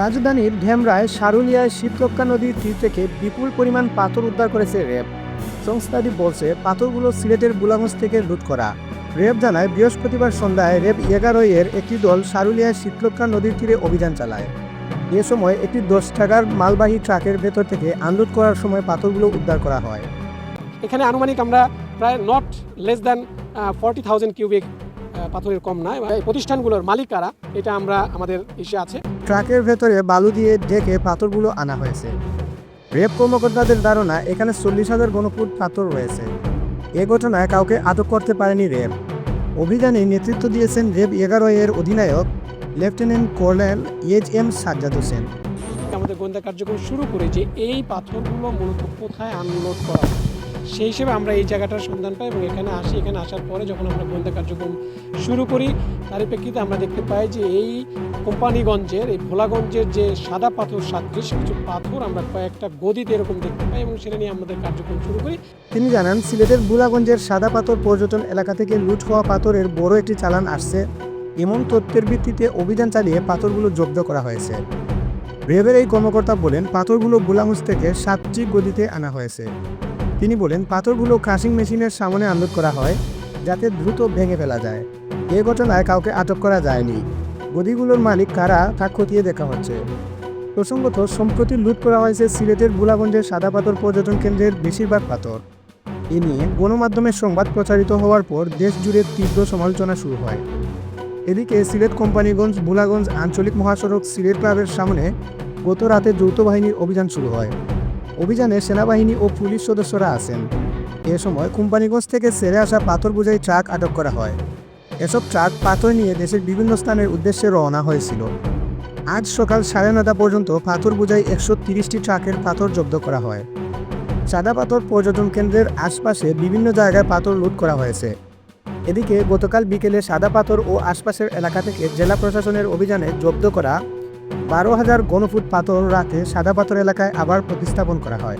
রাজধানীর ঢেমরায় সারুলিয়ায় শীতলক্ষ্যা নদীর তীর থেকে বিপুল পরিমাণ পাথর উদ্ধার করেছে র্যাব সংস্থাটি বলছে, পাথরগুলো সিলেটের বুলাগঞ্জ থেকে লুট করা। র্যাব জানায়, বৃহস্পতিবার সন্ধ্যায় র্যাব এগারো এর একটি দল সারুলিয়ায় শীতলক্ষ্যা নদীর তীরে অভিযান চালায়। এ সময় একটি দশ টাকার মালবাহী ট্রাকের ভেতর থেকে আনলোড করার সময় পাথরগুলো উদ্ধার করা হয়। এখানে আনুমানিক আমরা প্রায় not less than forty thousand cubic পাথরের কম নয় প্রতিষ্ঠানগুলোর মালিক কারা এটা আমরা আমাদের ইসে আছে। ট্রাকের ভেতরে বালু দিয়ে ঢেকে পাথরগুলো আনা হয়েছে। রেপ কর্মকর্তাদের ধারণা, এখানে চল্লিশ হাজার গণফুট পাথর রয়েছে। এ ঘটনায় কাউকে আটক করতে পারেনি রেপ। অভিযানে নেতৃত্ব দিয়েছেন রেপ এগারো এর অধিনায়ক lieutenant colonel H M Sajjad Hossain. আমাদের গোয়েন্দা কার্যক্রম শুরু করে যে এই পাথরগুলো মূলত কোথায় আনলোড করা। সেই হিসেবে আমরা এই জায়গাটার সন্ধান পাই এবং এখানে আসি। এখানে আসার পরে যখন আমরা গোয়েন্দা কার্যক্রম শুরু করি, তারই প্রেক্ষিতে আমরা দেখতে পাই যে এই কোম্পানিগঞ্জের, এই ভোলাগঞ্জের যে সাদা পাথর সাদৃশ কিছু পাথর আমরা কয়েকটা গদিতে এরকম দেখতে পাই এবং সেটা নিয়ে আমাদের কার্যক্রম শুরু করি। তিনি জানান, সিলেটের ভোলাগঞ্জের সাদা পাথর পর্যটন এলাকা থেকে লুট হওয়া পাথরের বড় একটি চালান আসছে। এমন তথ্যের ভিত্তিতে অভিযান চালিয়ে পাথরগুলো জব্দ করা হয়েছে। রেবের এই কর্মকর্তা বলেন, পাথরগুলো বুলাগঞ্জ থেকে সাতটি গদিতে আনা হয়েছে। তিনি বলেন, পাথরগুলো ক্রাশিং মেশিনের সামনে আনলোড করা হয় যাতে দ্রুত ভেঙে ফেলা যায়। এ ঘটনায় কাউকে আটক করা যায়নি। গদিগুলোর মালিক কারা তা খতিয়ে দেখা হচ্ছে। প্রসঙ্গত, সম্প্রতি লুট করা হয়েছে সিলেটের বুলাগঞ্জের সাদা পাথর পর্যটন কেন্দ্রের বেশিরভাগ পাথর। এ নিয়ে গণমাধ্যমের সংবাদ প্রচারিত হওয়ার পর দেশ জুড়ে তীব্র সমালোচনা শুরু হয়। এদিকে সিলেট কোম্পানিগঞ্জ বুলাগঞ্জ আঞ্চলিক মহাসড়ক সিলেট ক্লাবের সামনে গত রাতে যৌথ বাহিনীর অভিযান শুরু হয়। অভিযানে সেনাবাহিনী ও পুলিশ সদস্যরা আছেন। এ সময় কোম্পানিগঞ্জ থেকে সেরে আসা পাথর বোঝাই ট্রাক আটক করা হয়। এসব ট্রাক পাথর নিয়ে দেশের বিভিন্ন স্থানের উদ্দেশ্যে রওনা হয়েছিল। আজ সকাল সাড়ে নটা পর্যন্ত পাথর বোঝাই একশো তিরিশটি ট্রাকের পাথর জব্দ করা হয়। সাদা পাথর পর্যটন কেন্দ্রের আশপাশে বিভিন্ন জায়গায় পাথর লুট করা হয়েছে। এদিকে গতকাল বিকেলে সাদা পাথর ও আশপাশের এলাকা থেকে জেলা প্রশাসনের অভিযানে জব্দ করা বারো হাজার গণফুট পাথর রাতে সাদা পাথর এলাকায় আবার প্রতিস্থাপন করা হয়।